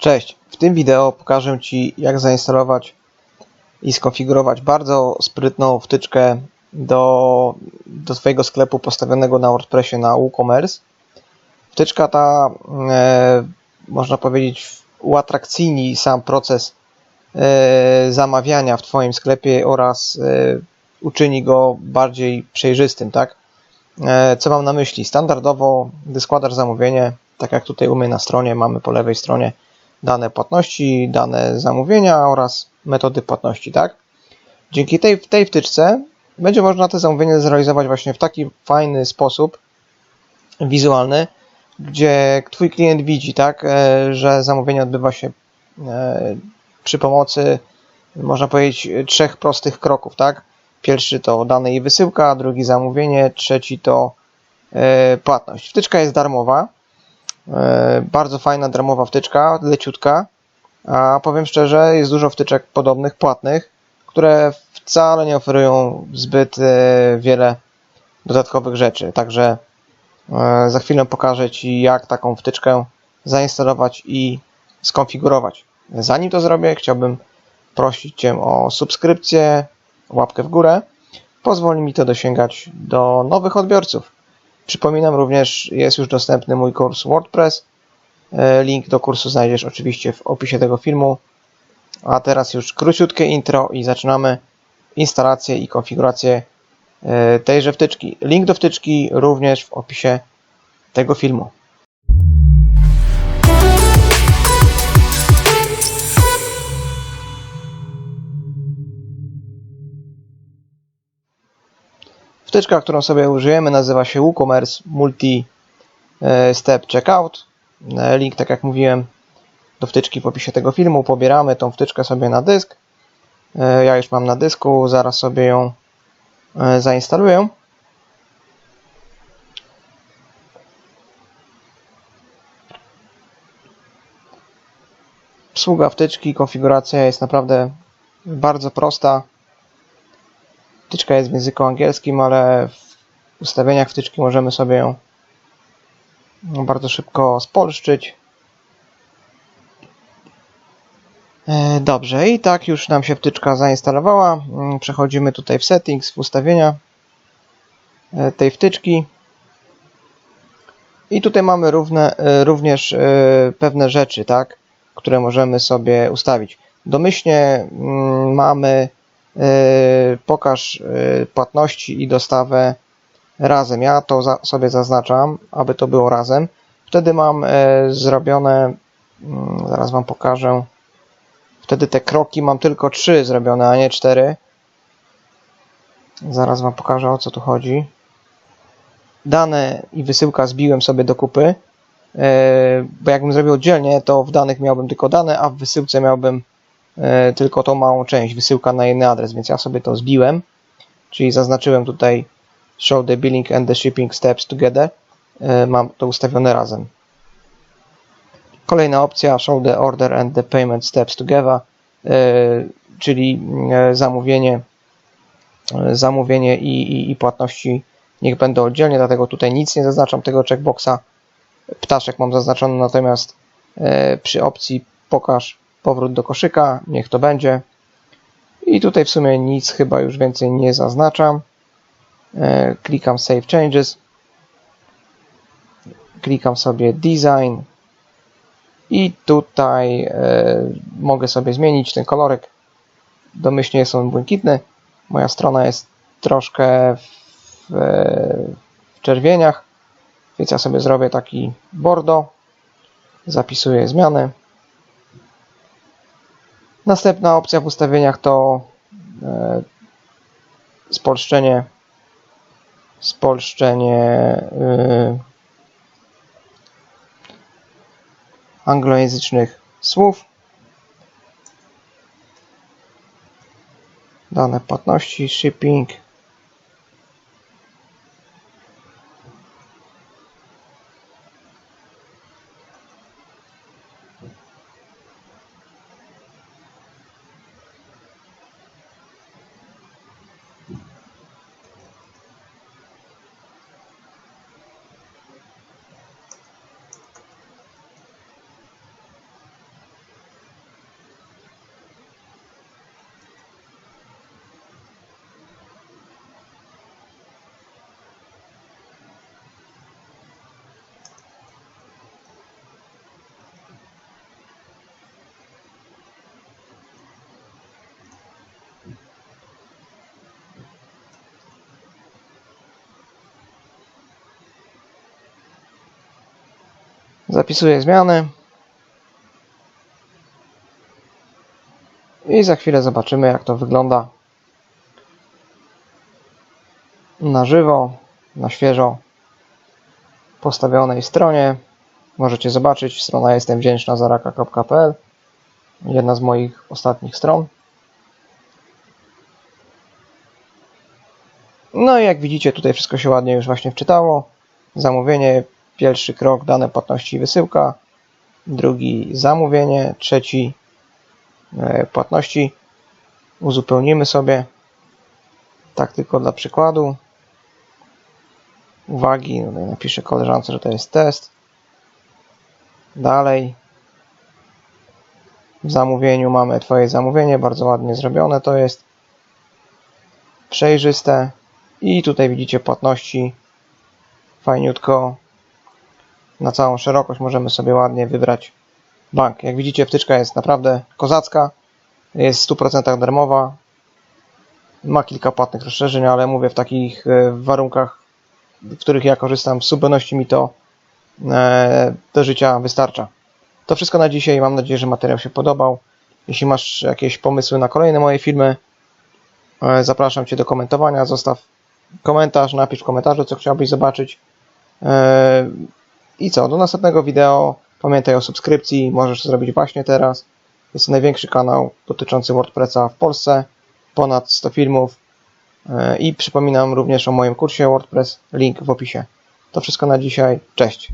Cześć, w tym wideo pokażę Ci jak zainstalować i skonfigurować bardzo sprytną wtyczkę do, do Twojego sklepu postawionego na WordPressie na WooCommerce. Wtyczka ta, e, można powiedzieć, uatrakcyjni sam proces e, zamawiania w Twoim sklepie oraz e, uczyni go bardziej przejrzystym, tak? E, co mam na myśli? Standardowo, gdy składasz zamówienie, tak jak tutaj u mnie na stronie, mamy po lewej stronie dane płatności, dane zamówienia oraz metody płatności, tak? Dzięki tej, tej wtyczce będzie można te zamówienie zrealizować właśnie w taki fajny sposób wizualny, gdzie Twój klient widzi, tak, e, że zamówienie odbywa się e, przy pomocy, można powiedzieć, trzech prostych kroków, tak? Pierwszy to dane i wysyłka, drugi zamówienie, trzeci to e, płatność. Wtyczka jest darmowa, bardzo fajna darmowa wtyczka, leciutka, a powiem szczerze, jest dużo wtyczek podobnych, płatnych, które wcale nie oferują zbyt wiele dodatkowych rzeczy. Także za chwilę pokażę Ci, jak taką wtyczkę zainstalować i skonfigurować. Zanim to zrobię, chciałbym prosić Cię o subskrypcję, łapkę w górę. Pozwoli mi to dosięgać do nowych odbiorców. Przypominam również, jest już dostępny mój kurs WordPress. Link do kursu znajdziesz oczywiście w opisie tego filmu. A teraz już króciutkie intro i zaczynamy instalację i konfigurację tejże wtyczki. Link do wtyczki również w opisie tego filmu. Wtyczka, którą sobie użyjemy, nazywa się WooCommerce Multi Step Checkout. Link, tak jak mówiłem, do wtyczki w opisie tego filmu. Pobieramy tą wtyczkę sobie na dysk. Ja już mam na dysku, zaraz sobie ją zainstaluję. Obsługa wtyczki, konfiguracja jest naprawdę bardzo prosta. Wtyczka jest w języku angielskim, ale w ustawieniach wtyczki możemy sobie ją bardzo szybko spolszczyć. Dobrze, i tak już nam się wtyczka zainstalowała. Przechodzimy tutaj w settings, w ustawienia tej wtyczki. I tutaj mamy równe, również pewne rzeczy, tak, które możemy sobie ustawić. Domyślnie mamy pokaż płatności i dostawę razem. Ja to sobie zaznaczam, aby to było razem. Wtedy mam zrobione, zaraz Wam pokażę, Wtedy te kroki mam tylko 3 zrobione, a nie 4. Zaraz Wam pokażę o co tu chodzi. Dane i wysyłka zbiłem sobie do kupy, bo jakbym zrobił oddzielnie, to w danych miałbym tylko dane, a w wysyłce miałbym tylko tą małą część, wysyłka na inny adres, więc ja sobie to zbiłem, czyli zaznaczyłem tutaj show the billing and the shipping steps together. Mam to ustawione razem. Kolejna opcja Show the order and the payment steps together, czyli zamówienie, zamówienie i, i, i płatności niech będą oddzielnie, dlatego tutaj nic nie zaznaczam tego checkboxa. Ptaszek mam zaznaczony, natomiast przy opcji pokaż powrót do koszyka, niech to będzie. I tutaj w sumie nic chyba już więcej nie zaznaczam. Klikam Save Changes. Klikam sobie Design, i tutaj e, mogę sobie zmienić ten kolorek. Domyślnie jest on błękitny. Moja strona jest troszkę w, e, w czerwieniach, więc ja sobie zrobię taki bordo. Zapisuję zmiany. Następna opcja w ustawieniach to e, spolszczenie spolszczenie e, anglojęzycznych słów. Dane płatności, shipping. Zapisuję zmiany. I za chwilę zobaczymy, jak to wygląda na żywo, na świeżo postawionej stronie. Możecie zobaczyć, strona jestem wdzięczna zaraka.pl jedna z moich ostatnich stron. No i jak widzicie, tutaj wszystko się ładnie już właśnie wczytało. Zamówienie, pierwszy krok, dane płatności i wysyłka. Drugi zamówienie, trzeci e, płatności. Uzupełnimy sobie. Tak tylko dla przykładu. Uwagi, tutaj napiszę koleżance, że to jest test. Dalej. W zamówieniu mamy Twoje zamówienie, bardzo ładnie zrobione to jest. Przejrzyste. I tutaj widzicie płatności. Fajniutko. Na całą szerokość możemy sobie ładnie wybrać bank. Jak widzicie, wtyczka jest naprawdę kozacka. Jest w 100% darmowa. Ma kilka płatnych rozszerzeń, ale mówię w takich e, warunkach, w których ja korzystam, w zupełności mi to e, do życia wystarcza. To wszystko na dzisiaj. Mam nadzieję, że materiał się podobał. Jeśli masz jakieś pomysły na kolejne moje filmy, e, zapraszam Cię do komentowania. Zostaw komentarz, napisz w komentarzu, co chciałbyś zobaczyć. I co, do następnego wideo. Pamiętaj o subskrypcji, możesz to zrobić właśnie teraz. Jest to największy kanał dotyczący WordPressa w Polsce. Ponad 100 filmów. E, I przypominam również o moim kursie WordPress. Link w opisie. To wszystko na dzisiaj. Cześć.